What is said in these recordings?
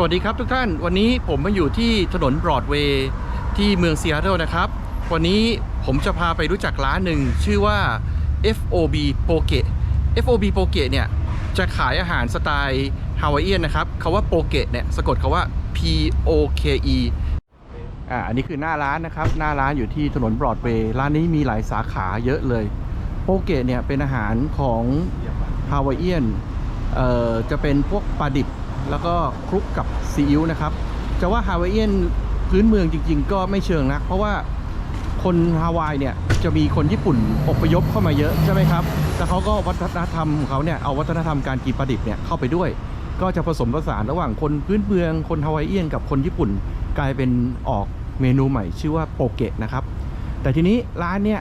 สวัสดีครับทุกท่านวันนี้ผมมาอยู่ที่ถนนบรอดเวย์ที่เมืองซีแอตเทิลนะครับ วันนี้ผมจะพาไปรู้จักร้านหนึ่งชื่อว่า FOB p o k e FOB p o k e เนี่ยจะขายอาหารสไตล์ฮาวายเอียนนะครับคาว่าโปเกะเนี่ยสะกดคาว่า P O K E อ่าอันนี้คือหน้าร้านนะครับ หน้าร้านอยู่ที่ถนนบรอดเวย์ร้านนี้มีหลายสาขาเยอะเลยโปเกะเนี่ยเป็นอาหารของฮาวายเอียนเอ่อจะเป็นพวกปลาดิบ แล้วก็คลุกกับซีอิ๊วนะครับ จะว่าฮาวายเอียนพื้นเมืองจริง ๆ ก็ไม่เชิงนัก เพราะว่าคนฮาวายเนี่ยจะมีคนญี่ปุ่นอพยพเข้ามาเยอะใช่ไหมครับแต่เขาก็วัฒนธรรมของเขาเนี่ยเอาวัฒนธรรมการกินปลาดิบเนี่ยเข้าไปด้วย ก็จะผสมผสานระหว่างคนพื้นเมือง คนฮาวายเอียนกับคนญี่ปุ่น กลายเป็นออกเมนูใหม่ชื่อว่าโปเกะนะครับ แต่ทีนี้ร้านเนี่ย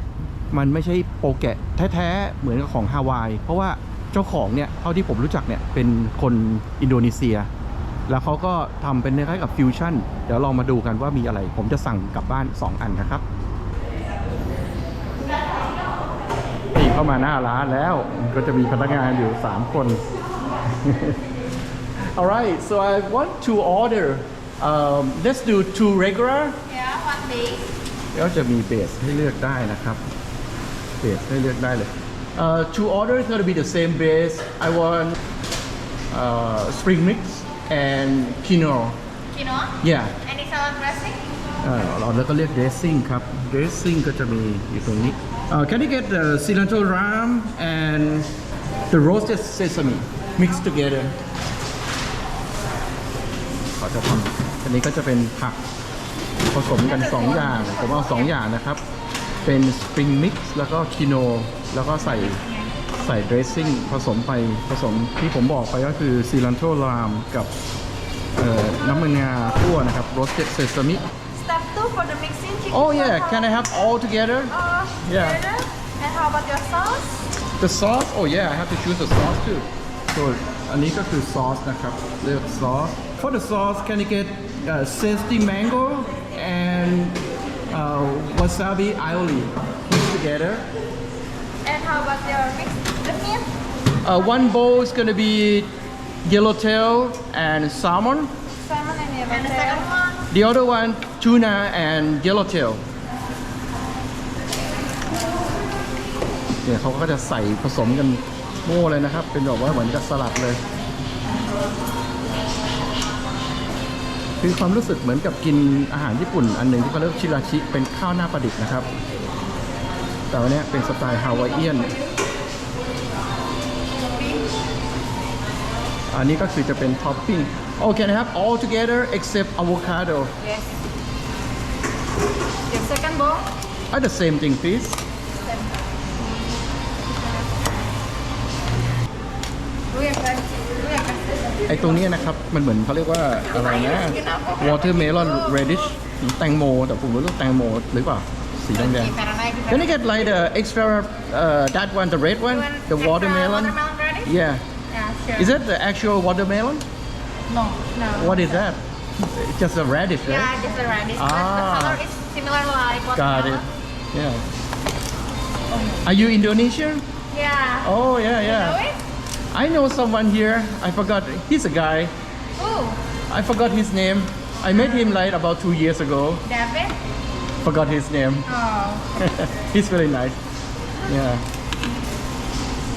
มันไม่ใช่โปเกะแท้ๆเหมือนกับของฮาวาย เพราะว่า จ้าของเนี่ยเท่าที่ผมรู้จักเนี่ยเป็นคนอินโดนีเซีย แล้วเขาก็ทำเป็นคล้ายๆกับฟิวชั่น เดี๋ยวลองมาดูกันว่ามีอะไร ผมจะสั่งกลับบ้าน 2 อันนะครับนี่เข้ามาหน้าร้านแล้วก็จะมีพนักงานอยู่ 3 คน Alright so I want to order um, let's do two regular Yeah, one day. ก็จะมีเบสให้เลือกได้นะครับเบสให้เลือกได้เลย uh, two order is gonna be the same base I want uh, spring mix and quinoa Quinoa. yeah Any salad dressing? เอ่อเราแล้วก็เรียก dressing ครับ dressing ก็จะมีอยู่ตรงนี้ uh, can you get the cilantro ram and the roasted sesame mixed together เขาจะทำอันนี้ก็จะเป็นผักผสมกัน 2 อย่าง ผมเอา 2 อย่างนะครับ เป็น spring mix แล้วก็คิโน แล้วก็ใส่ใส่ dressing ผสมไปผสมที่ผมบอกไปก็คือ cilantro ram กับเอ่อน้ำมันงาคั่วนะครับ roasted sesame Step two for the mixing chicken. Oh yeah, pepper. can I have all together? Uh, Yeah. together. And how about your sauce? The sauce? Oh yeah, I have to choose the sauce too. So อันนี้ก็คือซอสนะครับเลือกซอส For the sauce, can you get uh, zesty mango and uh, wasabi aioli mixed together? And how about your mix? The meat? Uh, one bowl is gonna be yellowtail and salmon. Salmon and yellow. And the second one? The other one, tuna and yellowtail. เนี่ยเขาก็จะใส่ผสมกันโม่เลยนะครับ เป็นแบบว่าเหมือนกับสลัดเลย คือความรู้สึกเหมือนกับกินอาหารญี่ปุ่น อันหนึ่งที่เขาเรียกชิราชิ เป็นข้าวหน้าปลาดิบนะครับ แต่วันนี้เป็นสไตล์ฮาวายเอียน อันนี้ก็คือจะเป็นท็อปปิ้ง Oh can I have all together except avocado Yes. Your second bowl? Ah, the same thing please Do you have Do you have ไอ้ตรงเนี้ยนะครับ มันเหมือนเขาเรียกว่าอะไรนะ watermelon radish แตงโม แต่ผมรู้ว่าแตงโมหรือเปล่า สีแดง Okay, Fahrenheit. ๆ Can you get like the extra uh, that one the red one the watermelon Watermelon radish? yeah Yeah, sure. is that the actual watermelon No, no. what is that just a radish right Yeah, just a radish. But Ah. the color is similar like got watermelon. it yeah are you Indonesian Yeah. oh yeah You know yeah it? I know someone here I forgot he's a guy Ooh, I forgot his name I met him like about two years ago David? Forgot his name Oh. he's very nice yeah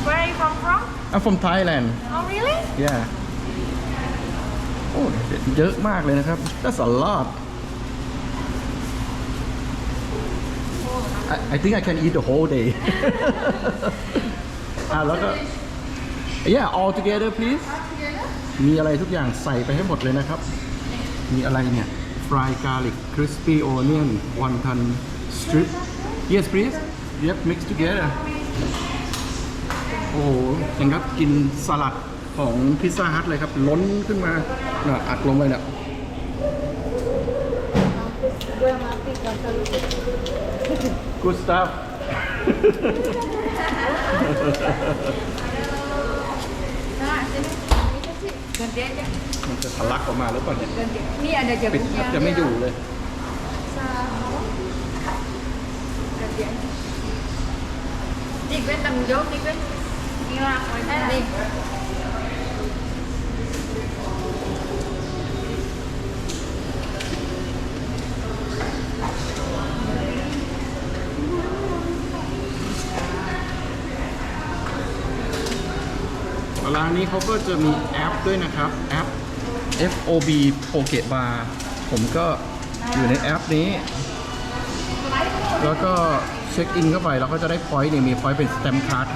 Where are you come from? I'm from Thailand Oh, really? yeah โอ้เยอะมากเลยนะครับ that's a lot I, I think I can eat the whole day อะแล้วก็ yeah all together please มีอะไรทุกอย่างใส่ไปให้หมดเลยนะครับ มีอะไรเนี่ย fried garlic crispy onion wonton strip yes please yep mix together โอ้โหเห็นครับกินสลัดของพิซซ่าฮัทเลยครับล้นขึ้นมาน่ะอัดลงไปเนี่ย good stuff Ganti aja. มันจะทะลักออกมาหรือเปล่าเนี่ย Ganti. Ini ada ปิดแทบ jagungnya. จะไม่อยู่เลย Ganti aja. Đi Gwen tanggung jawab nih Gwen. Mila, nih. ร้านนี้เขาก็จะมีแอปด้วยนะครับ แอป FOB Pocket Bar ผมก็อยู่ในแอปนี้ แล้วก็เช็คอินเข้าไปเราก็จะได้พอยต์เนี่ยมีพอยต์เป็นสแตมป์การ์ด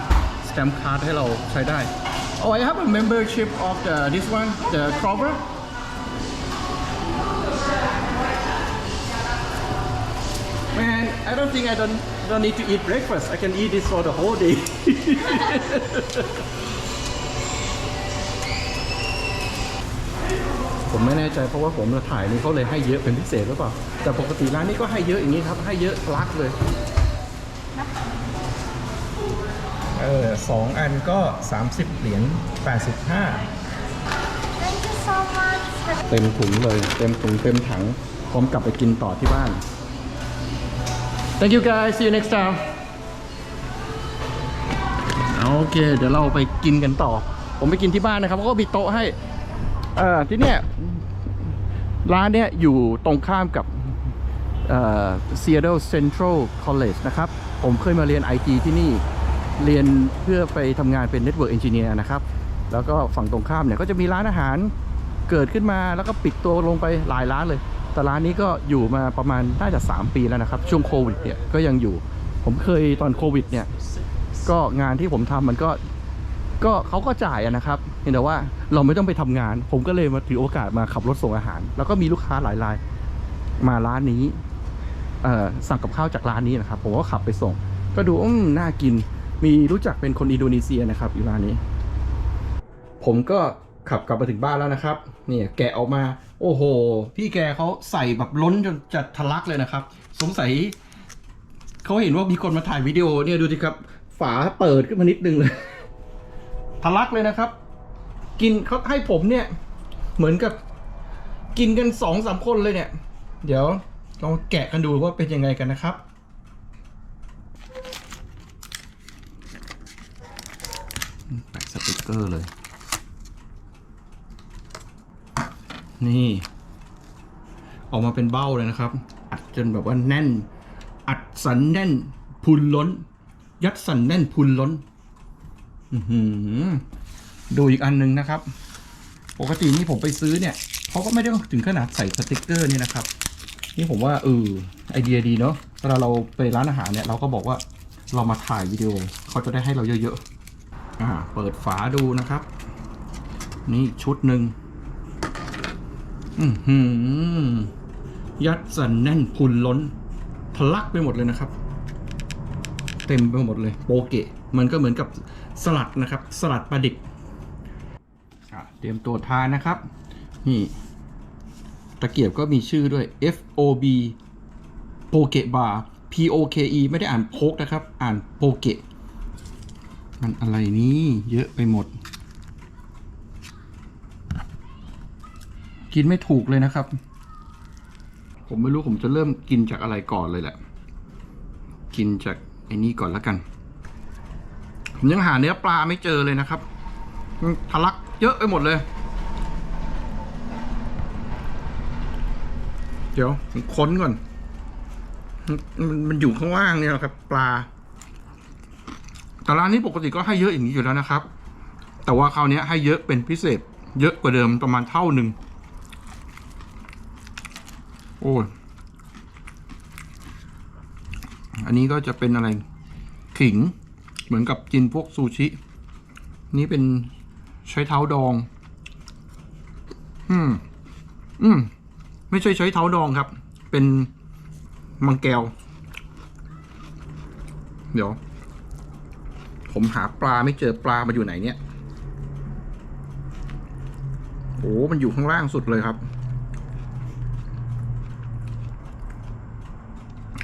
สแตมป์การ์ดให้เราใช้ได้ Oh I have a membership of the this one the Clover Man I don't think I don't don't need to eat breakfast I can eat this for the whole day ผมไม่แน่ใจเพราะว่าผมถ่ายนี่เขาเลยให้เยอะเป็นพิเศษหรือเปล่าแต่ปกติร้านนี้ก็ให้เยอะอย่างนี้ครับ ให้เยอะลักเลยเออสองอันก็ 30 เหรียญ85 Thank you so much เต็มถุงเลย เต็มถุงเต็มถัง พร้อมกลับไปกินต่อที่บ้าน Thank you guys see you next time โอเค เดี๋ยวเราไปกินกันต่อ ผมไปกินที่บ้านนะครับเขาก็มีโต๊ะให้ เออที่เนี่ยร้านเนี่ยอยู่ตรงข้ามกับเอ่อ Seattle Central College นะครับ ผมเคยมาเรียน IT ที่นี่เรียนเพื่อไปทำงานเป็น Network Engineer นะครับ แล้วก็ฝั่งตรงข้ามเนี่ยก็จะมีร้านอาหารเกิดขึ้นมาแล้วก็ปิดตัวลงไปหลายร้านเลย แต่ร้านนี้ก็อยู่มาประมาณน่าจะ 3 ปีแล้วนะครับ ช่วงโควิดเนี่ยก็ยังอยู่ ผมเคยตอนโควิดเนี่ยก็งานที่ผมทำมันก็ก็เขาก็จ่ายนะครับ เพียงแต่ว่าเราไม่ต้องไปทำงาน ผมก็เลยมาถือโอกาสมาขับรถส่งอาหาร แล้วก็มีลูกค้าหลายรายมาร้านนี้เออสั่งกับข้าวจากร้านนี้นะครับ ผมก็ขับไปส่ง ก็ดูอืมน่ากิน มีรู้จักเป็นคนอินโดนีเซียนะครับอยู่ร้านนี้ ผมก็ขับกลับมาถึงบ้านแล้วนะครับ เนี่ยแกะออกมา โอ้โห พี่แกเขาใส่แบบล้นจนจะทะลักเลยนะครับ สงสัยเขาเห็นว่ามีคนมาถ่ายวิดีโอเนี่ยดูสิครับ ฝาเปิดขึ้นมานิดนึงเลยทะลักเลยนะครับ กินเขาให้ผมเนี่ย เหมือนกับกินกันสองสามคนเลยเนี่ย เดี๋ยวลองแกะกันดูว่าเป็นยังไงกันนะครับ แปะสติกเกอร์เลย นี่ ออกมาเป็นเบ้าเลยนะครับ อัดจนแบบว่าแน่น อัดสันแน่นพุนล้น ยัดสันแน่นพุนล้น อื้อหือ ดูอีกอันหนึงนะครับ ปกตินี่ผมไปซื้อเนี่ยเขาก็ไม่ได้ถึงขนาดใส่สติกเกอร์นี่นะครับ นี่ผมว่าเออไอเดียดีเนาะเวลาเราไปร้านอาหารเนี่ยเราก็บอกว่าเรามาถ่ายวิดีโอเขาจะได้ให้เราเยอะๆอ่าเปิดฝาดูนะครับ นี่ชุดหนึ่งอือหือยัดสันแน่นพุนล้นทะลักไปหมดเลยนะครับ เต็มไปหมดเลยโปเกะมันก็เหมือนกับสลัดนะครับ สลัดปลาดิบ ตรียมตัวทานนะครับ นี่ ตะเกียบก็มีชื่อด้วย F O B โปเกะบาร์ P O K E ไม่ได้อ่านโพกนะครับ อ่านโปเกะ มันอะไรนี่เยอะไปหมด กินไม่ถูกเลยนะครับ ผมไม่รู้ผมจะเริ่มกินจากอะไรก่อนเลยแหละ กินจากไอ้นี่ก่อนแล้วกัน ผมยังหาเนื้อปลาไม่เจอเลยนะครับทะลัก เยอะไปหมดเลย เดี๋ยวผมค้นก่อน มันมันอยู่ข้างล่างเนี่ยครับ ปลา แต่ร้านนี้ปกติก็ให้เยอะอย่างนี้อยู่แล้วนะครับ แต่ว่าคราวนี้ให้เยอะเป็นพิเศษ เยอะกว่าเดิมประมาณเท่าหนึ่ง โอ้ยอันนี้ก็จะเป็นอะไร ขิง เหมือนกับกินพวกซูชิ นี่เป็น ใช้เท้าดอง อืม อืม ไม่ใช่ใช้เท้าดองครับ เป็นมังแกว เดี๋ยว ผมหาปลาไม่เจอปลามาอยู่ไหนเนี่ย โอ้ มันอยู่ข้างล่างสุดเลยครับ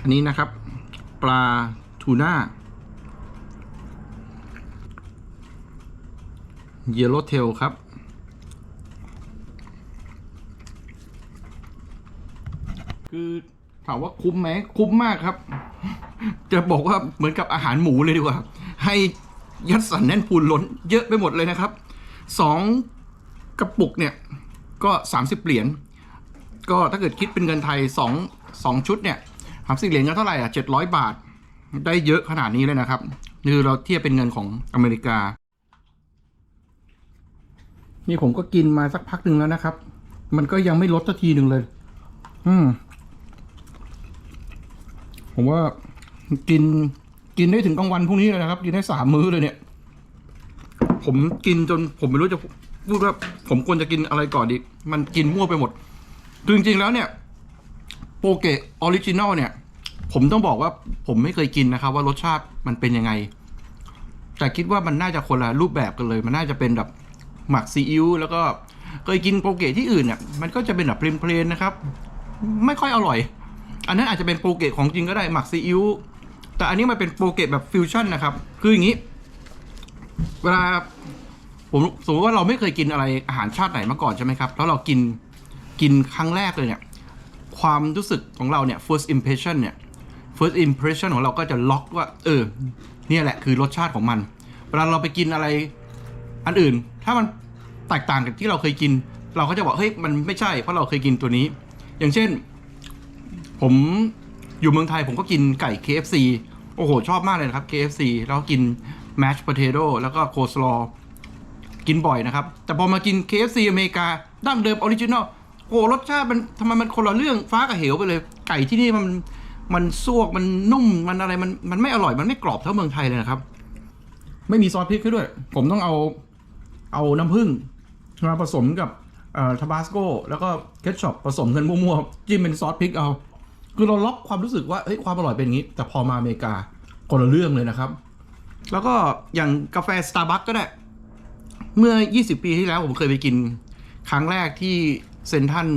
อันนี้นะครับ ปลาทูน่า เยลโลเทลครับ คือถามว่าคุ้มไหมคุ้มมากครับ จะบอกว่าเหมือนกับอาหารหมูเลยดีกว่า ให้ยัดสันแน่นพูนล้นเยอะไปหมดเลยนะครับสองกระปุกเนี่ยก็สามสิบเหรียญก็ถ้าเกิดคิดเป็นเงินไทยสองสองชุดเนี่ยสามสิบเหรียญก็เท่าไหร่อะเจ็ดร้อยบาท ได้เยอะขนาดนี้เลยนะครับ คือเราเทียบเป็นเงินของอเมริกา นี่ผมก็กินมาสักพักหนึ่งแล้วนะครับ มันก็ยังไม่ลดสักทีหนึ่งเลย อืม ผมว่ากินกินได้ถึงกลางวันพรุ่งนี้เลยนะครับ กินได้สามมื้อเลยเนี่ย ผมกินจนผมไม่รู้จะพูดว่าผมควรจะกินอะไรก่อนดี มันกินมั่วไปหมด จริง ๆ แล้วเนี่ย โปเกะออริจินอลเนี่ย ผมต้องบอกว่าผมไม่เคยกินนะครับ ว่ารสชาติมันเป็นยังไง แต่คิดว่ามันน่าจะคนละรูปแบบกันเลย มันน่าจะเป็นแบบ หมักซีอิ๊วแล้วก็เคยกินโปเกะที่อื่นเนี่ยมันก็จะเป็นแบบเพลนๆนะครับ ไม่ค่อยอร่อย อันนั้นอาจจะเป็นโปเกะของจริงก็ได้หมักซีอิ๊วแต่อันนี้มันเป็นโปเกะแบบฟิวชั่นนะครับ คืออย่างนี้ เวลาผมสมมติว่าเราไม่เคยกินอะไรอาหารชาติไหนมาก่อนใช่ไหมครับ แล้วเรากินกินครั้งแรกเลยเนี่ย ความรู้สึกของเราเนี่ย first impression เนี่ย first impression ของเราก็จะล็อกว่า เออ เนี่ยแหละคือรสชาติของมัน เวลาเราไปกินอะไรอันอื่น ถ้ามันแตกต่างกับที่เราเคยกิน เราก็จะบอกเฮ้ยมันไม่ใช่เพราะเราเคยกินตัวนี้ อย่างเช่น ผมอยู่เมืองไทยผมก็กินไก่ KFC โอ้โห ชอบมากเลยนะครับ KFC แล้วก็กิน mashed potato แล้วก็ coleslaw กินบ่อยนะครับ แต่พอมากิน KFC อเมริกาดั้งเดิมออริจินอลโอ้รสชาติมันทำไมมันคนละเรื่องฟ้ากับเหวไปเลย ไก่ที่นี่มันมันซวกมันนุ่มมันอะไรมันมันไม่อร่อยมันไม่กรอบเท่าเมืองไทยเลยนะครับ ไม่มีซอสพริกให้ด้วย ผมต้องเอา เอาน้ำผึ้งมาผสมกับทาบาสโกแล้วก็เคทช็อปผสมกันมั่วๆจิ้มเป็นซอสพริกเอา คือเราล็อกความรู้สึกว่าเฮ้ยความอร่อยเป็นอย่างนี้ แต่พอมาอเมริกาคนละเรื่องเลยนะครับ แล้วก็อย่างกาแฟ Starbucks ก็ได้ เมื่อ 20 ปีที่แล้วผมเคยไปกิน ครั้งแรกที่เซนทัน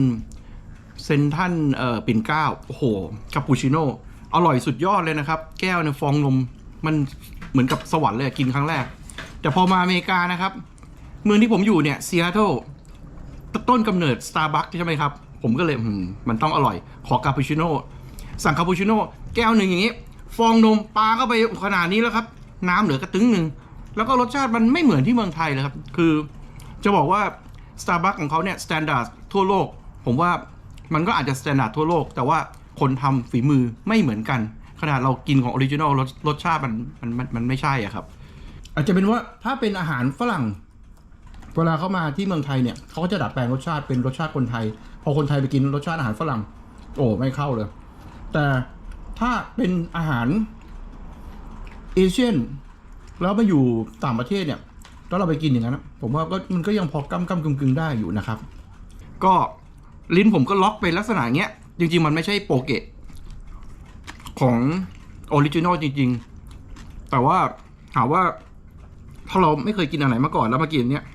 เซนทันเอ่อปิ่นเกล้าโอ้โหคาปูชิโน่อร่อยสุดยอดเลยนะครับ แก้วในยฟองนมมันเหมือนกับสวรรค์เลยกินครั้งแรก แต่พอมาอเมริกานะครับ เมืองที่ผมอยู่เนี่ยซีแอตเทิลต้นกำเนิด Starbucks ใช่ไหมครับ ผมก็เลยมันต้องอร่อย ขอคาปูชิโน่สั่งคาปูชิโน่แก้วหนึ่งอย่างนี้ ฟองนมปลาเข้าไปขนาดนี้แล้วครับ น้ำเหลือกระตึงหนึ่ง แล้วก็รสชาติมันไม่เหมือนที่เมืองไทยเลยครับ คือจะบอกว่า Starbucks ของเขาเนี่ยสแตนดาร์ดทั่วโลก ผมว่ามันก็อาจจะสแตนดาร์ดทั่วโลก แต่ว่าคนทำฝีมือไม่เหมือนกัน ขนาดเรากินของออริจินอลรสรสชาติมันมันมันมันไม่ใช่อะครับ อาจจะเป็นว่าถ้าเป็นอาหารฝรั่ง เวลาเขามาที่เมืองไทยเนี่ยเขาก็จะดัดแปลงรสชาติเป็นรสชาติคนไทย พอคนไทยไปกินรสชาติอาหารฝรั่ง โอ้ไม่เข้าเลย แต่ถ้าเป็นอาหารเอเชียนแล้วมาอยู่ต่างประเทศเนี่ยแล้วเราไปกินอย่างนั้นผมว่าก็มันก็ยังพอกำกำกึ่งกึ่งได้อยู่นะครับ ก็ลิ้นผมก็ล็อกเป็นลักษณะเงี้ย จริง ๆ มันไม่ใช่โปเกะของออริจินอลจริง ๆ แต่ว่าถามว่าถ้าเราไม่เคยกินอะไรมาก่อนแล้วมากินเนี้ย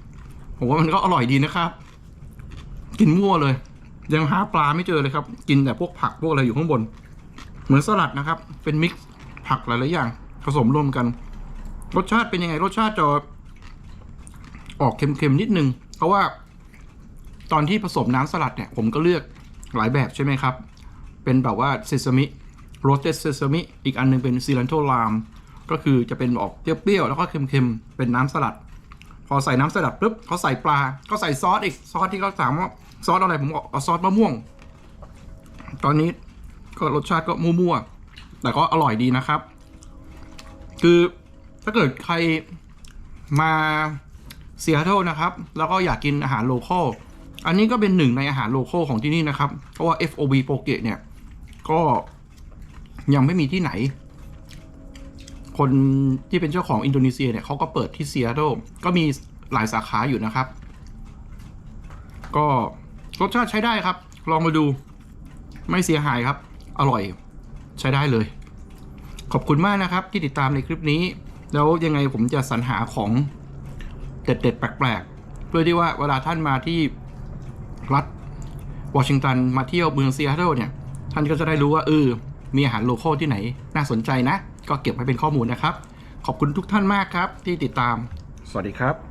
ผมว่ามันก็อร่อยดีนะครับ กินมั่วเลย ยังหาปลาไม่เจอเลยครับ กินแต่พวกผักพวกอะไรอยู่ข้างบน เหมือนสลัดนะครับ เป็นมิกซ์ผักหลายๆอย่าง ผสมรวมกัน รสชาติเป็นยังไง รสชาติจะออกเค็มๆนิดนึง เพราะว่า ตอนที่ผสมน้ำสลัดเนี่ย ผมก็เลือกหลายแบบใช่ไหมครับ เป็นแบบว่าเซซามิโรสเตสเซซามิอีกอันหนึงเป็นซีลันโทลาม ก็คือจะเป็นออกเปรี้ยวๆแล้วก็เค็มๆ เป็นน้ำสลัด พอใส่น้ำสลัดปุ๊บเขาใส่ปลาก็ใส่ซอสอีกซอสที่เขาถามว่าซอสอะไรผมบอกเอาซอสมะม่วง ตอนนี้ก็รสชาติก็มั่วๆแต่ก็อร่อยดีนะครับ คือถ้าเกิดใครมาเซียโตรนะครับ แล้วก็อยากกินอาหารโลคอลอันนี้ก็เป็นหนึ่งในอาหารโลคอลของที่นี่นะครับ เพราะว่า FOB โปเกะเนี่ย ก็ยังไม่มีที่ไหน คนที่เป็นเจ้าของอินโดนีเซียเนี่ยเขาก็เปิดที่เซียโตก็มีหลายสาขาอยู่นะครับ ก็รสชาติใช้ได้ครับ ลองมาดูไม่เสียหายครับ อร่อยใช้ได้เลย ขอบคุณมากนะครับ ที่ติดตามในคลิปนี้ แล้วยังไงผมจะสรรหาของเด็ดๆแปลกๆ เพื่อที่ว่าเวลาท่านมาที่รัฐวอชิงตันมาเที่ยวเมืองซีแอตเทิลเนี่ย ท่านก็จะได้รู้ว่าเออมีอาหารโลคอลที่ไหนน่าสนใจนะ ก็เก็บไว้เป็นข้อมูลนะครับ ขอบคุณทุกท่านมากครับที่ติดตาม สวัสดีครับ